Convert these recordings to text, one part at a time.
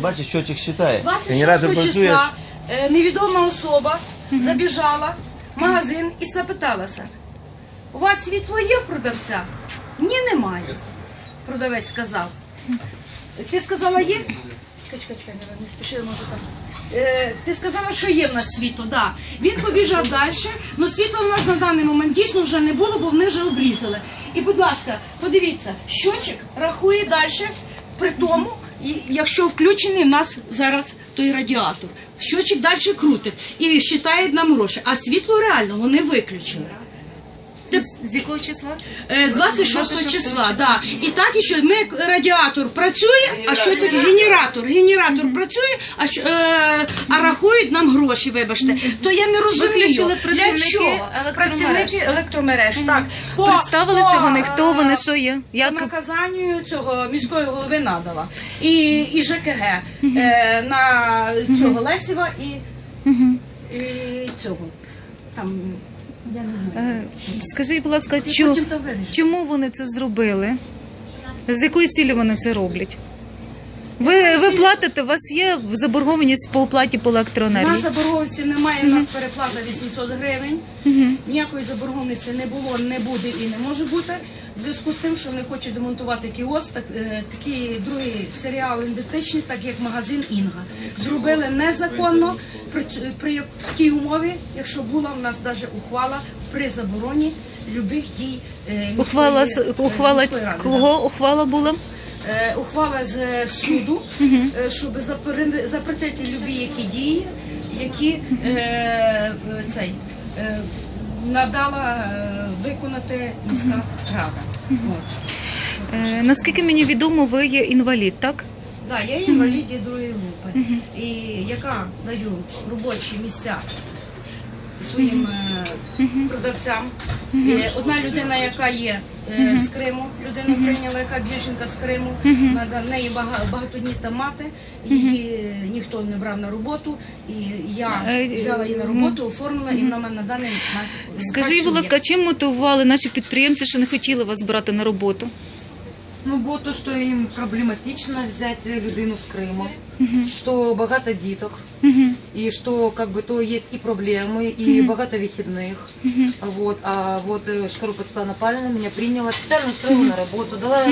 Бачиш, щочик считає. 26 числа е, невідома особа забіжала в магазин і запиталася, у вас світло є в продавця? Ні, немає. Продавець сказав. Ти сказала є? Чекай, чекай, не- спіши, може там. Е, ти сказала, що є в нас світло, так. Да. Він побіжав далі, але світла в нас на даний момент дійсно вже не було, бо вони вже обрізали. І, будь ласка, подивіться, щочик рахує далі при тому, якщо включений в нас зараз той радіатор. Щочик далі крутить і вважає нам гроші. А світло реально вони виключили. З якого числа? Е, З 26 26 числа, да. І так і що ми радіатор працює, а що таке генератор? Генератор працює, а що е, а рахують нам гроші, вибачте. То я не розумію. Виключили для працівники чого? електромереж. Працівники електромереж. Так по, Представилися по, вони, хто вони, е, що є? По Як наказанню цього міської голови надала. І, і ЖКГ е, на цього Лесєва і, і цього. Там я скажіть, будь ласка, Я чо- потім то вирішу. чому вони це зробили? З якої цілі вони це роблять? Ви, ви платите, у вас є заборгованість по оплаті по У нас заборгованості немає, у нас переплата 800 гривень. Ніякої заборгованості не було, не буде і не може бути. В зв'язку з тим, що вони хочуть демонтувати кіоск, так, е, такий другий серіал ідентичний, так як магазин Інга. Зробили незаконно при, при тій умові, якщо була в нас навіть ухвала при забороні любих дій. е, міської- Ухвала, ухвала міської ради, да. кого ухвала була? Е, ухвала з суду, щоб запретити любі які дії, які цей надала е, виконати міська рада. От. Е, наскільки мені відомо, ви є інвалід, так? Да, я інвалід є другої групи, і яка даю робочі місця своїм е, продавцям. Е, Одна людина, яка є е, з Криму, людину прийняла, яка біженка з Криму, Вона- в неї бага- багатодітна мати, її е, ніхто не брав на роботу, і я Е, взяла її на роботу, оформила, і вона в мене на даний момент Скажіть, будь ласка, чим мотивували наші підприємці, що не хотіли вас брати на роботу? Ну, бо то, що їм проблематично взяти людину з Криму, що багато діток, і що как бы, то є і проблеми, і багато вихідних. Вот. А вот э, Шкарупа Светлана Павловна меня приняла, специально устроила на работу, дала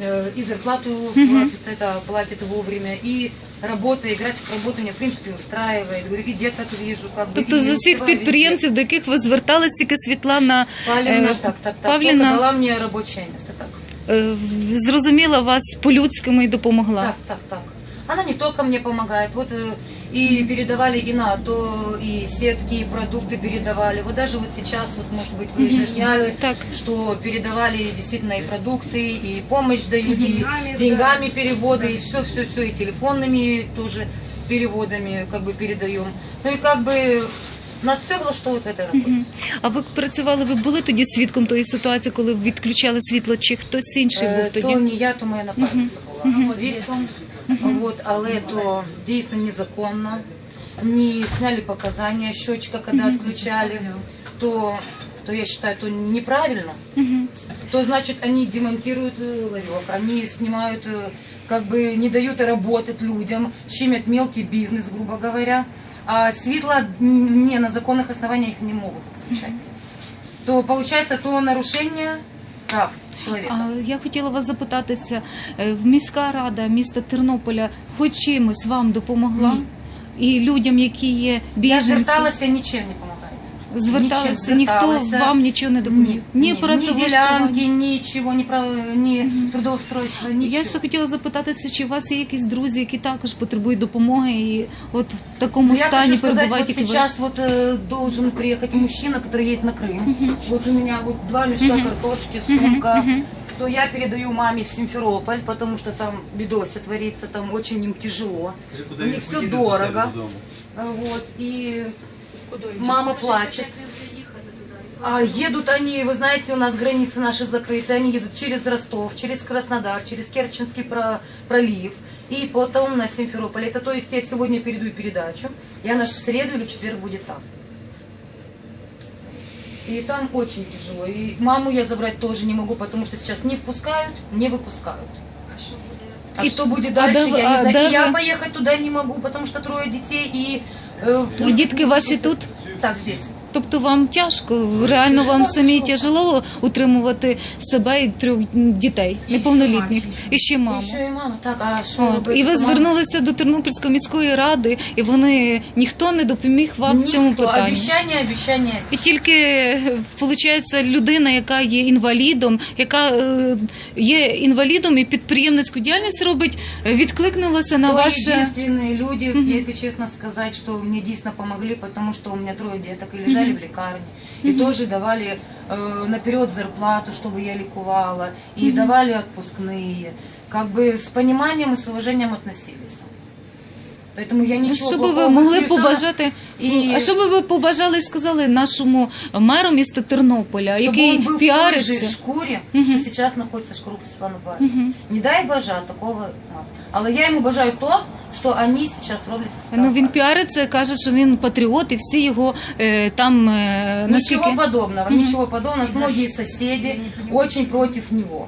э, и зарплату платит, это, платит вовремя, и работа, и график работы меня, в принципе, устраивает. Говорю, и деток вижу, как бы. Тобто и з усіх успеваю підприємців, до яких ви звертались, тільки Світлана Павлівна, е, так, так, так. Павлівна Только дала мне рабочее место, так. е, зрозуміла вас по-людському і допомогла. Так, так, так. Она не только мне помогает, вот э, и передавали и НАТО, и сетки, и продукты передавали. Вот даже вот сейчас, вот может быть, вы уже сняли, Так. что передавали действительно и продукты, и помощь дают, и деньгами, деньгами переводы, и все, все, все, и телефонными тоже переводами как бы передаем. Ну и как бы нас все влаштовует в этой работе. А ви працювали, ви були тоді свідком тої ситуації, коли відключали світло, чи хтось інший Е, був То тоді? не я, то моя напарниця була свідком. Вот, але то дійсно незаконно. Не сняли показания счетчика, когда отключали, то, то я считаю, то неправильно. То значит, они демонтируют ларек, они снимают, как бы не дают работать людям, щемят мелкий бизнес, грубо говоря. А светло не на законных основаниях их не могут отключать. То получается то нарушение прав чоловіка. А я хотіла вас запитатися, е, міська рада міста Тернополя хоч чимось вам допомогла? І людям, які є Я біженці, зверталася, нічим не допомагає зверталися, Нічим ніхто зверталася. вам нічого не допоміг? Ні, Ні, ні, ні працевлаштування? ділянки, нічого, ні, прав... ні трудоустройства, нічого. Я ще хотіла запитатися, чи у вас є якісь друзі, які також потребують допомоги і от в такому Ну, я стані хочу сказать, перебувають, вот як і ви? сейчас вот э, должен приехать мужчина, который едет на Крым. Вот у меня вот два мешка картошки, сумка. То я передаю маме в Симферополь, потому что там бедося творится, там очень им тяжело. У них все дорого. Э, Вот, и мама плачет. А едут они, вы знаете, у нас границы наши закрыты, они едут через Ростов, через Краснодар, через Керченский про- пролив и потом на Симферополь. Это то есть я сегодня передаю передачу, и она в среду или в четверг будет там. И там очень тяжело. И маму я забрать тоже не могу, потому что сейчас не впускают, не выпускают. А И- что будет а дальше, да- я а не знаю. да И я поехать туда не могу, потому что трое детей и... пусть- Дітки ваші тут? Так, здесь. Тобто вам тяжко, реально вам самі тяжело утримувати себе і трьох дітей неповнолітніх, і ще маму. Еще и мама. Так, а От. І ви звернулися до Тернопільської міської ради, і вони ніхто не допоміг вам в цьому питанні. Обещание, обещание. І тільки виходить людина, яка є інвалідом, яка е, є інвалідом і підприємницьку діяльність робить, е, відкликнулася на То ваше. единственные люди, если честно сказать, что мне действительно помогли, потому что у меня трое деток и лежали в лекарне, и тоже давали э, наперед зарплату, чтобы я ликовала, и давали отпускные. Как бы с пониманием и с уважением относились. Поэтому я ничего Що би ви плохого могли в свою побажати? І- А що би ви побажали і сказали нашому меру міста Тернополя, Чтобы який он был в той же піариться? шкуре, что сейчас находится Шкрупа Светлана Павловна. Не дай бажа такого мати. Але я йому бажаю то, що вони зараз роблять. Ну він піариться, каже, що він патріот, і всі його е, там е, наскільки Ничего подобного, ничего подобного. Многие соседи очень против него.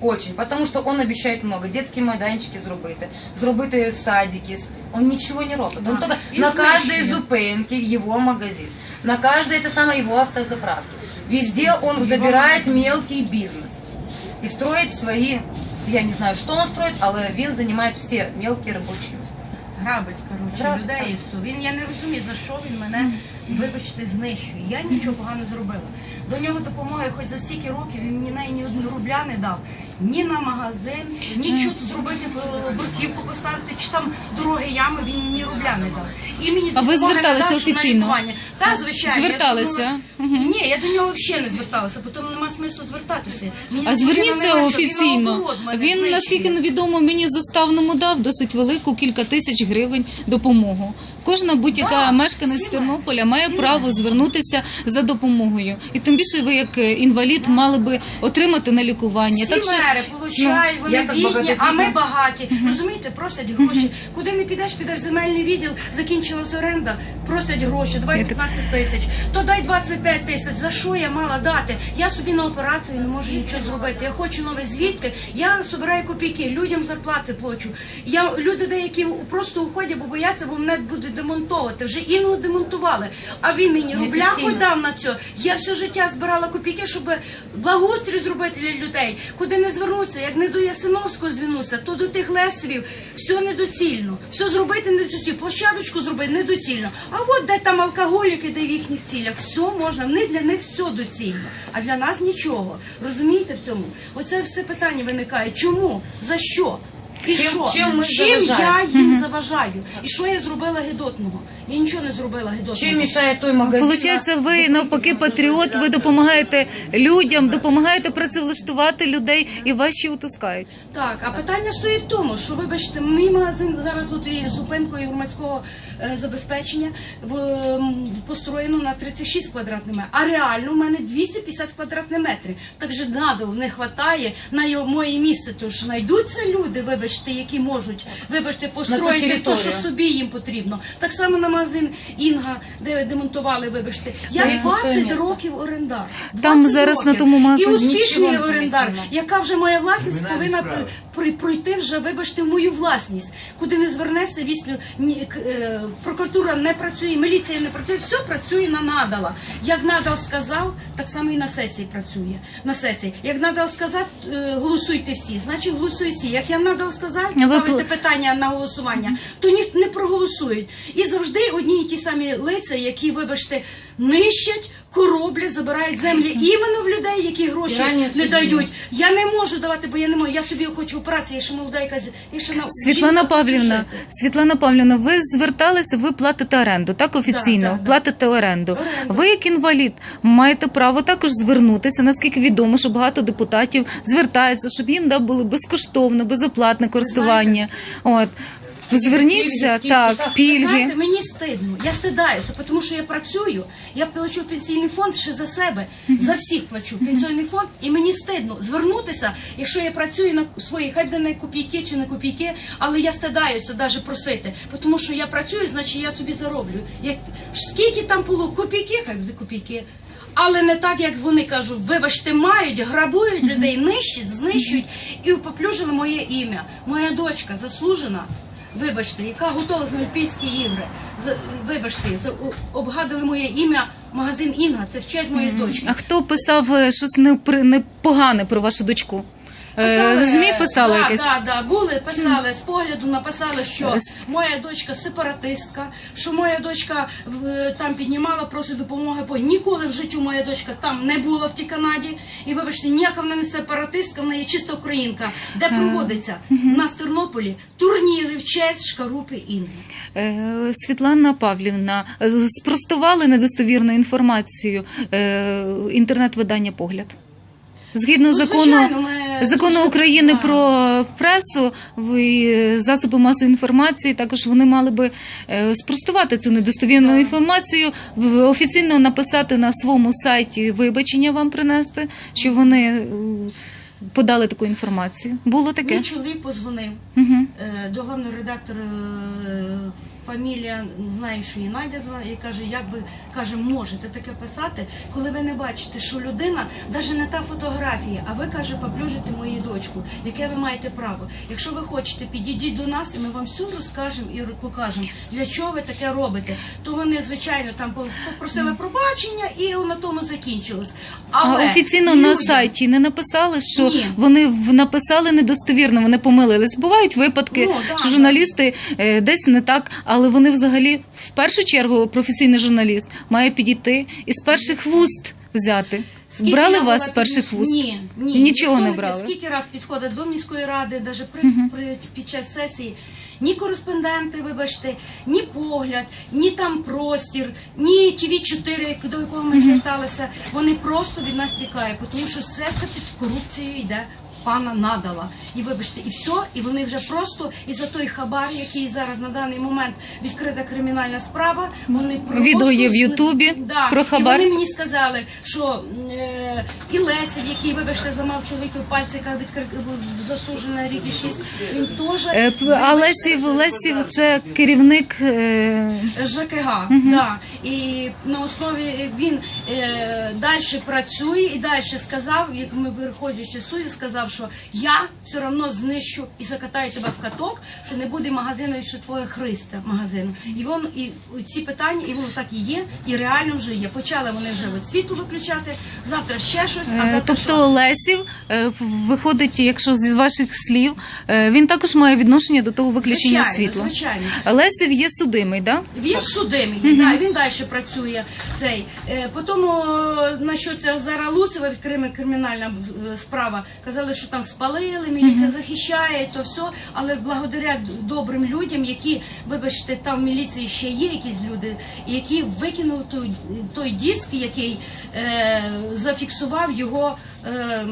Очень, потому что он обещает много. Детские майданчики зробити, зробити садики. Он ничего не робит. Он только Він на каждой знищує. зупинке его магазин, на каждой это самое его автозаправки. Везде он забирает мелкий бизнес и строит свои, я не знаю, что он строит, але він занимает все мелкие рабочие места. Грабить, коротше, Грабить, людей і все. Він я не розумію, за що він мене, Вибачте, знищує. Я нічого поганого зробила. До нього допомоги хоч за стільки років він мені навіть ні одного рубля не дав. Ні на магазин, нічого тут зробити, е, бруківку поставити, чи там дороги ями, він мені рубля не дав. І мені А ви зверталися що на офіційно? Та, звичайно. я Зверталися? звернулася. Ні, я до нього взагалі не зверталася, бо тому нема смислу звертатися. Мені А зверніться нема чого, він офіційно. Він, наскільки невідомо, мені заставному дав досить велику кілька тисяч гривень допомогу. Кожна будь-яка мешканець Тернополя має право звернутися за допомогою. І тим більше ви, як е, інвалід, мали би отримати на лікування. Всі Так що мери получають, вони бідні, а ми багаті. Розумієте, просять гроші. Куди не підеш, підеш в земельний відділ, закінчилась оренда, просять гроші, давай Я 15 тисяч, то дай 25 тисяч. За що я мала дати? Я собі на операцію не можу нічого зробити. Я хочу нове звідки. Я збираю копійки, людям зарплати плачу. Я люди деякі просто уходять, бо бояться, бо мене будуть демонтовувати. Вже іного демонтували. А він мені рубля Неофіційно. хоч дав на це. Я все життя збирала копійки, щоб благоустрій зробити для людей. Куди не звернутися, як не до Ясиновського звернуся, то до тих лесвів все недоцільно. Все зробити недоцільно, площадочку зробити недоцільно. А от де там алкоголіки, де в їхніх цілях, все можна. Не для них все доцільно, а для нас нічого. Розумієте в цьому? Оце все питання виникає. Чому? За що? І Чим- що? чим ми чим я їм заважаю? І що я зробила гидотного? Я нічого не зробила гидотного. Чем мешает той магазин? Получається, ви навпаки патріот, ви допомагаєте людям, допомагаєте працевлаштувати людей і вас ще утискають. Так, а питання стоїть в тому, що вибачте, мій магазин зараз тут і зупинкою громадського е, забезпечення в, построєно на 36 квадратних метрів, а реально в мене 250 квадратних метрів. Так же надал не вистачає на його моє місце. Тож знайдуться люди, вибачте, які можуть, вибачте, построїти те, що собі їм потрібно. Так само на магазин Інга, де демонтували, вибачте. Я Стоїть на своє 20 років орендар. Там 20 зараз на тому магазині І успішний орендар, яка вже моя власність повинна пройти вже, вибачте, в мою власність. Куди не ні, к- е, прокуратура не працює, міліція не працює, все працює на надала. Як надал сказав, так само і на сесії працює. На сесії. Як надал сказав, е, голосуйте всі, значить голосують всі. Як я надал сказав, ставити питання на голосування, то ні не проголосують. І завжди одні і ті самі лиця, які, вибачте, нищать. Короблять, забирають землі іменно в людей, які гроші Тирання не дають. Я не можу давати, бо я не можу. Я собі хочу операції, я ще молода якась, я ще на Світлана Павлівна. Світлана Павлівна, ви зверталися, ви платите оренду, так офіційно Так, так, так. платите оренду. Оренду. Ви, як інвалід, маєте право також звернутися. Наскільки відомо, що багато депутатів звертаються, щоб їм да, було безкоштовно, безоплатне користування. От зверніться, Пільги, так. Ви пільги. знаєте, мені стидно. Я стидаюся, тому що я працюю. Я плачу в пенсійний фонд ще за себе. За всіх плачу в пенсійний фонд, і мені стидно звернутися, якщо я працюю на свої, хай буде не копійки чи не копійки, але я стидаюся навіть просити. Тому що я працюю, значить я собі зароблю. Як скільки там було копійки, хай буде копійки. Але не так, як вони кажуть, вибачте, мають, грабують людей, нищать, знищують і поплюжили моє ім'я. Моя дочка заслужена, вибачте, яка готова з Олімпійські ігри. Вибачте, за- о- моє ім'я магазин Інга, це в честь моєї дочки. А хто писав е, щось непри- непогане про вашу дочку? Е, В ЗМІ писали да, якесь? Да, да, були, писали, з погляду написали, що Е, моя дочка сепаратистка, що моя дочка в- там піднімала, просить допомоги, бо ніколи в житті моя дочка там не була в тій Канаді. І вибачте, ніяка вона не сепаратистка, вона є чиста українка, де проводиться у нас в Тернополі турніри в честь Шкарупи Інги. Е, Світлана Павлівна, е, спростували недостовірну інформацію е, інтернет-видання Погляд. Згідно Ну, закону, звичайно, ми закону України про пресу, ви засоби масової інформації, також вони мали би е, спростувати цю недостовірну інформацію, офіційно написати на своєму сайті вибачення вам принести, що вони е, подали таку інформацію. Було таке? Мій чоловік позвонив Угу. е, до головного редактора е, фамілія, знаю, що і Надя звала, і каже, як ви каже, можете таке писати, коли ви не бачите, що людина, навіть не та фотографія, а ви каже, поплюжите мою дочку, яке ви маєте право. Якщо ви хочете, підійдіть до нас, і ми вам всю розкажемо і покажемо, для чого ви таке робите. То вони, звичайно, там попросили пробачення, і на тому закінчилось. Але А офіційно на сайті не написали, що Ні. вони написали недостовірно, вони помилились. Бувають випадки, Ну, да, що журналісти е, десь не так, але вони взагалі в першу чергу професійний журналіст має підійти і з перших вуст взяти. Скільки брали вас з перших вуст? Ні, ні. Нічого не брали. Скільки раз підходить до міської ради, навіть при, при, під час сесії, ні кореспонденти, вибачте, ні погляд, ні там простір, ні ТВ 4 до якого ми зверталися, вони просто від нас тікають, тому що все це під корупцією йде. Пана надала. І вибачте, і все, і вони вже просто і за той хабар, який зараз на даний момент відкрита кримінальна справа, вони просто Відео є в Ютубі да. про хабар. І вони мені сказали, що е, і Лесів, який, вибачте, зламав чоловіку пальці, яка відкрив засуджена на рік і шість, він теж Е, А Лесів, Лесів це керівник. е, ЖКГ, да. І на основі він е, далі працює і далі сказав, як ми виходячи з суду, сказав, що я все одно знищу і закатаю тебе в каток, що не буде магазину, що твоє Христа магазину. І вон і ці питання, і воно так і є, і реально вже є. Почали вони вже світло виключати, завтра ще щось, а Е, завтра Тобто що? Лесів е, виходить, якщо з ваших слів, е, він також має відношення до того виключення Звичайно, світла. звичайно. Лесів є судимий, да? Він судимий, да, він далі працює. Цей. Потім на що це Зара Луцева відкриме кримінальна справа. Казали, що там спалили, міліція захищає, то все. Але благодаря добрим людям, які, вибачте, там в міліції ще є якісь люди, які викинули той, той диск, який е, зафіксував його. Е,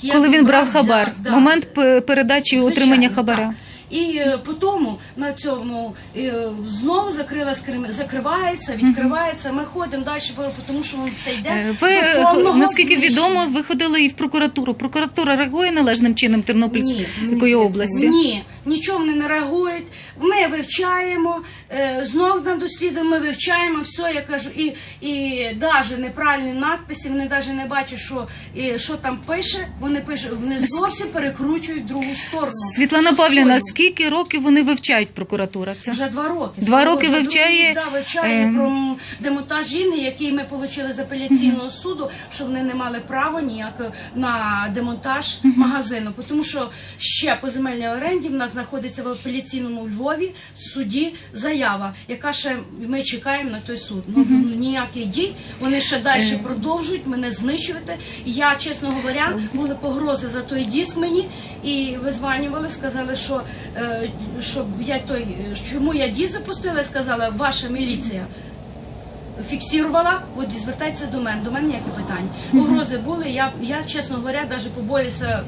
як Коли він брав хабар, хабар, да. момент передачі і отримання хабара. так. І потім по тому на цьому е, знову закрила закривається, відкривається. Ми ходимо далі, тому що це йде Е, Ви е, наскільки відомо, ви ходили і в прокуратуру. Прокуратура реагує належним чином Тернопільської області. Ні, нічого вони не реагують. Ми вивчаємо, е, знов на досліди ми вивчаємо все. Я кажу, і, і навіть неправильні надписи, вони навіть не бачать, що, і, що там пише. Вони пишуть, вони зовсім перекручують другу сторону. Світлана Павлівна, скільки років вони вивчають прокуратура? Це Вже два роки. Два роки Вже вивчає, Да, вивчає ем, про демонтаж Інни, який ми отримали з апеляційного суду, що вони не мали права ніяк на демонтаж магазину. Тому що ще по земельній оренді в нас знаходиться в апеляційному Львові суді заява, яка ще ми чекаємо на той суд. Ну ніяких дій. Вони ще далі Е. продовжують мене знищувати. І я, чесно говоря, були погрози за той диск мені. І визванювали, сказали, що, е, щоб я той, чому я діз запустила, сказала, ваша міліція фіксувала, от і звертайтеся до мене, до мене ніякі питання. Погрози були, я, я чесно говоря, навіть побоююся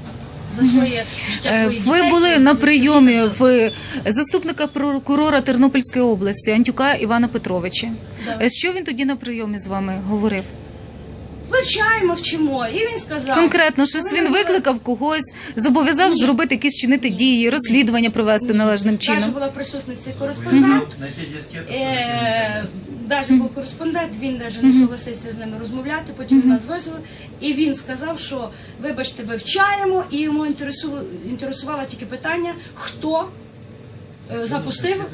за своє життя Е, своїх Ви були на прийомі в заступника прокурора Тернопільської області Антюка Івана Петровича. Да. Е, Що він тоді на прийомі з вами говорив? Вивчаємо, вчимо. І він сказав. Конкретно, щось він викликав когось, зобов'язав зробити якісь чинити дії, розслідування провести належним чином. була в присутності кореспондент. Е, навіть був кореспондент, він навіть не согласився з ними розмовляти, потім він нас визвав, і він сказав, що вибачте, вивчаємо, і йому інтересувало тільки питання, хто е, запустив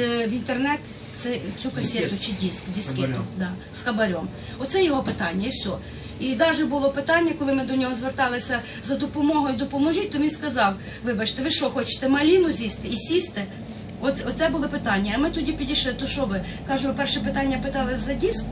е, в інтернет це, цю касету чи диск, дискету да, з хабарем. Оце його питання, і все. І навіть було питання, коли ми до нього зверталися за допомогою, допоможіть, то він сказав: вибачте, ви що, хочете маліну з'їсти і сісти? Оце, оце було питання. А ми тоді підійшли, то що ви? Кажу, перше питання питали за диск,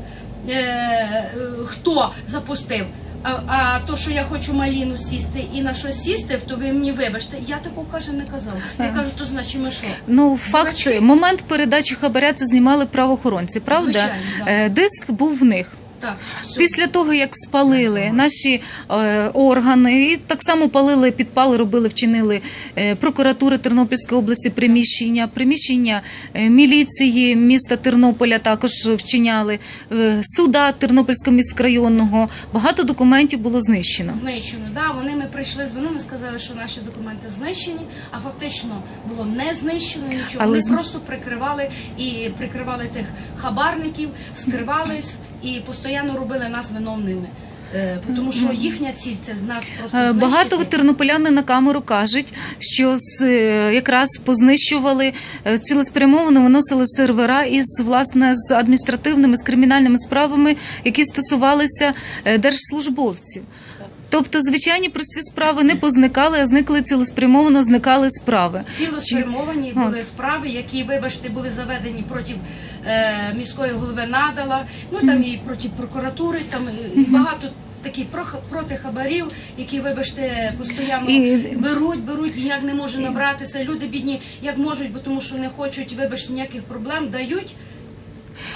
е, е, хто запустив. А, а то, що я хочу маліну сісти і на щось сісти, то ви мені вибачте. Я такого каже не казав. Я кажу, то значить ми що? Ну, факт, момент передачі хабаря це знімали правоохоронці, правда? Звичайно, да. Е, Диск був в них. Так. Після того, як спалили наші е, органи, і так само палили, підпали, робили, вчинили е, прокуратури Тернопільської області приміщення, приміщення е, міліції міста Тернополя також вчиняли, е, суда Тернопільського міськрайонного. Багато документів було знищено. Знищено, да, вони ми прийшли з вину, сказали, що наші документи знищені, а фактично було не знищено нічого. Але вони просто прикривали і прикривали тих хабарників, скривались і постійно робили нас виновними. Е, тому що їхня ціль це нас просто Е, знищити. Багато тернополяни на камеру кажуть, що з, е, якраз познищували цілеспрямовано виносили сервера із власне з адміністративними з кримінальними справами, які стосувалися держслужбовців. Тобто, звичайні прості справи не позникали, а зникли цілеспрямовано, зникали справи. Цілеспрямовані Чи- були справи, які, вибачте, були заведені проти е, міської голови Надала, ну там і проти прокуратури, там і багато такі про- проти хабарів, які, вибачте, постійно І- беруть, беруть і як не можуть набратися. Люди бідні як можуть, бо тому що не хочуть, вибачте, ніяких проблем дають.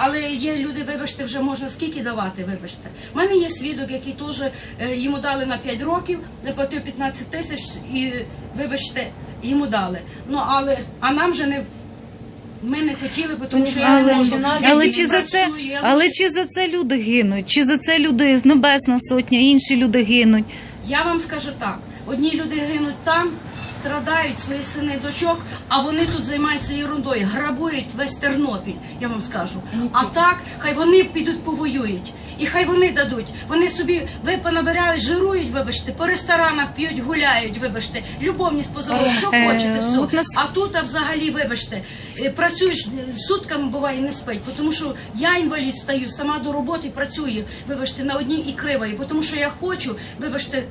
Але є люди, вибачте, вже можна скільки давати, вибачте. У мене є свідок, який теж е, йому дали на 5 років, заплатив 15 тисяч і, вибачте, йому дали. Ну, але, а нам же не, ми не хотіли, бо тому що я не можу. Але чи за це, але чи за це люди гинуть? Чи за це люди з Небесна Сотня, інші люди гинуть? Я вам скажу так: одні люди гинуть там, страдають свої сини дочок, а вони тут займаються ерундою, грабують весь Тернопіль, я вам скажу. А так, хай вони підуть повоюють. І хай вони дадуть. Вони собі ви понабирали, жирують, вибачте, по ресторанах п'ють, гуляють, вибачте, любовність позовуть, що Е, хочете, все. А тут а взагалі, вибачте, е, працюєш е, сутками буває не спить, тому що я інвалід стаю, сама до роботи працюю, вибачте, на одній і кривої, тому що я хочу, вибачте,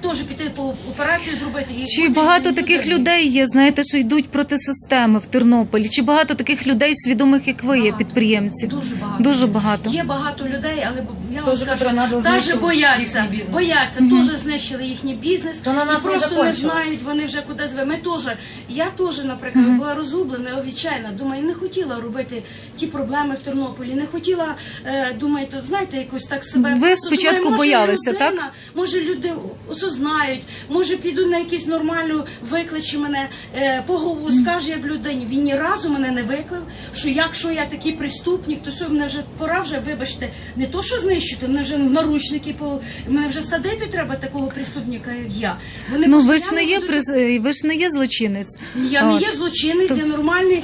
теж піти по операцію зробити. І Чи бути багато таких людей є, знаєте, що йдуть проти системи в Тернополі? Чи багато таких людей, свідомих, як ви, є Багато. підприємці? Дуже багато. Дуже багато. Є багато людей, але я вам Тоже, скажу, которые надо навіть бояться, їхній бізнес. бояться, теж знищили їхній бізнес. То на нас і не просто не знають, вони вже куди зве. Ми теж, я теж, наприклад, була розгублена, відчайна. Думаю, не хотіла робити ті проблеми в Тернополі, не хотіла, е, думаю, то знаєте, якось так себе. Ви спочатку боялися, так? Може, люди осознають, може піду на якусь нормальну, викличе мене, е, погову, скаже як людині. Він ні разу мене не виклив, що якщо я такий преступник, то все, мене вже пора вже, вибачте, не то, що знищити, мене вже в наручники, по, мене вже садити треба такого преступника, як я. Вони Ну ви ж не є приз- ви ж не є злочинець. я не є злочинець, я нормальний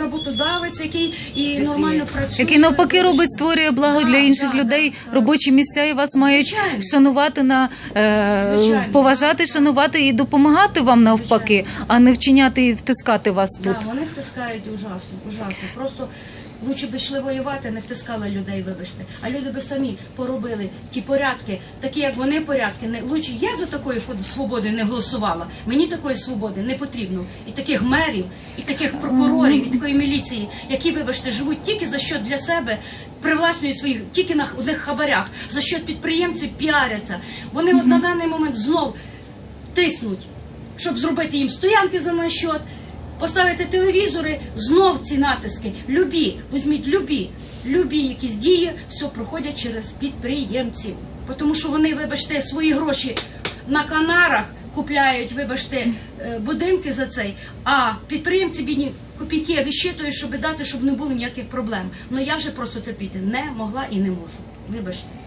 роботодавець, який і нормально працює. Який навпаки робить, створює благо для інших да, людей, да, да. робочі місця, і вас мають Звичайно. шанувати на е, поважати, шанувати і допомагати вам навпаки, а не вчиняти і втискати вас тут. Да, вони втискають ужасно, ужасно. Просто лучше би йшли воювати, не втискали людей, вибачте. А люди би самі поробили ті порядки, такі як вони порядки. Не лучше я за такої свободи не голосувала. Мені такої свободи не потрібно. І таких мерів, і таких прокурорів, і такої міліції, які, вибачте, живуть тільки за що для себе. Привласнюють своїх тільки на х- них хабарях, за що підприємці піаряться. Вони от на даний момент знов тиснуть, щоб зробити їм стоянки за наш счет, поставити телевізори, знов ці натиски. Любі, візьміть любі, любі якісь дії, все проходять через підприємців. Тому що вони, вибачте, свої гроші на канарах купляють, вибачте, е, будинки за цей, а підприємці бідні копійки вищитують, щоб дати, щоб не було ніяких проблем. Ну я вже просто терпіти не могла і не можу. Вибачте.